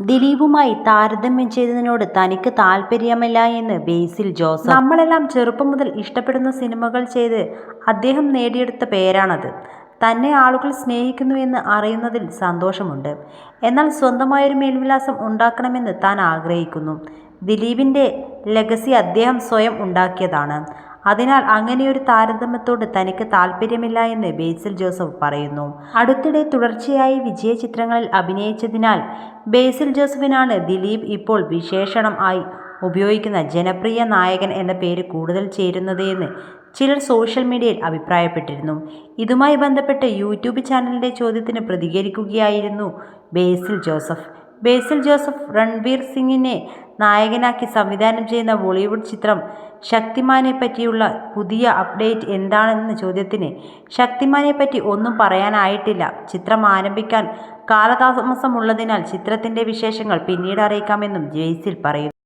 ദിലീപുമായി താരതമ്യം ചെയ്തതിനോട് തനിക്ക് താല്പര്യമില്ല എന്ന് ബേസിൽ ജോസഫ്. നമ്മളെല്ലാം ചെറുപ്പം മുതൽ ഇഷ്ടപ്പെടുന്ന സിനിമകൾ ചെയ്ത് അദ്ദേഹം നേടിയെടുത്ത പേരാണത്. തന്നെ ആളുകൾ സ്നേഹിക്കുന്നു എന്ന് അറിയുന്നതിൽ സന്തോഷമുണ്ട്. എന്നാൽ സ്വന്തമായൊരു മേൽവിലാസം ഉണ്ടാക്കണമെന്ന് താൻ ആഗ്രഹിക്കുന്നു. ദിലീപിന്റെ ലെഗസി അദ്ദേഹം സ്വയം ഉണ്ടാക്കിയതാണ്. അതിനാൽ അങ്ങനെയൊരു താരതമ്യത്തോട് തനിക്ക് താല്പര്യമില്ല എന്ന് ബേസിൽ ജോസഫ് പറയുന്നു. അടുത്തിടെ തുടർച്ചയായി വിജയ ചിത്രങ്ങളിൽ അഭിനയിച്ചതിനാൽ ബേസിൽ ജോസഫിനാണ് ദിലീപ് ഇപ്പോൾ വിശേഷണം ആയി ഉപയോഗിക്കുന്ന ജനപ്രിയ നായകൻ എന്ന പേര് കൂടുതൽ ചേരുന്നത് എന്ന് ചിലർ സോഷ്യൽ മീഡിയയിൽ അഭിപ്രായപ്പെട്ടിരുന്നു. ഇതുമായി ബന്ധപ്പെട്ട് യൂട്യൂബ് ചാനലിന്റെ ചോദ്യത്തിന് പ്രതികരിക്കുകയായിരുന്നു ബേസിൽ ജോസഫ്. ബേസിൽ ജോസഫ് രൺവീർ സിംഗിനെ നായകനാക്കി സംവിധാനം ചെയ്യുന്ന ബോളിവുഡ് ചിത്രം ശക്തിമാനെ പറ്റിയുള്ള പുതിയ അപ്ഡേറ്റ് എന്താണെന്ന ചോദ്യത്തിന് ശക്തിമാനെ പറ്റി ഒന്നും പറയാനായിട്ടില്ല. ചിത്രം ആരംഭിക്കാൻ കാലതാമസമുള്ളതിനാൽ ചിത്രത്തിന്റെ വിശേഷങ്ങൾ പിന്നീട് അറിയിക്കാമെന്നും ജെയ്സിൽ പറയുന്നു.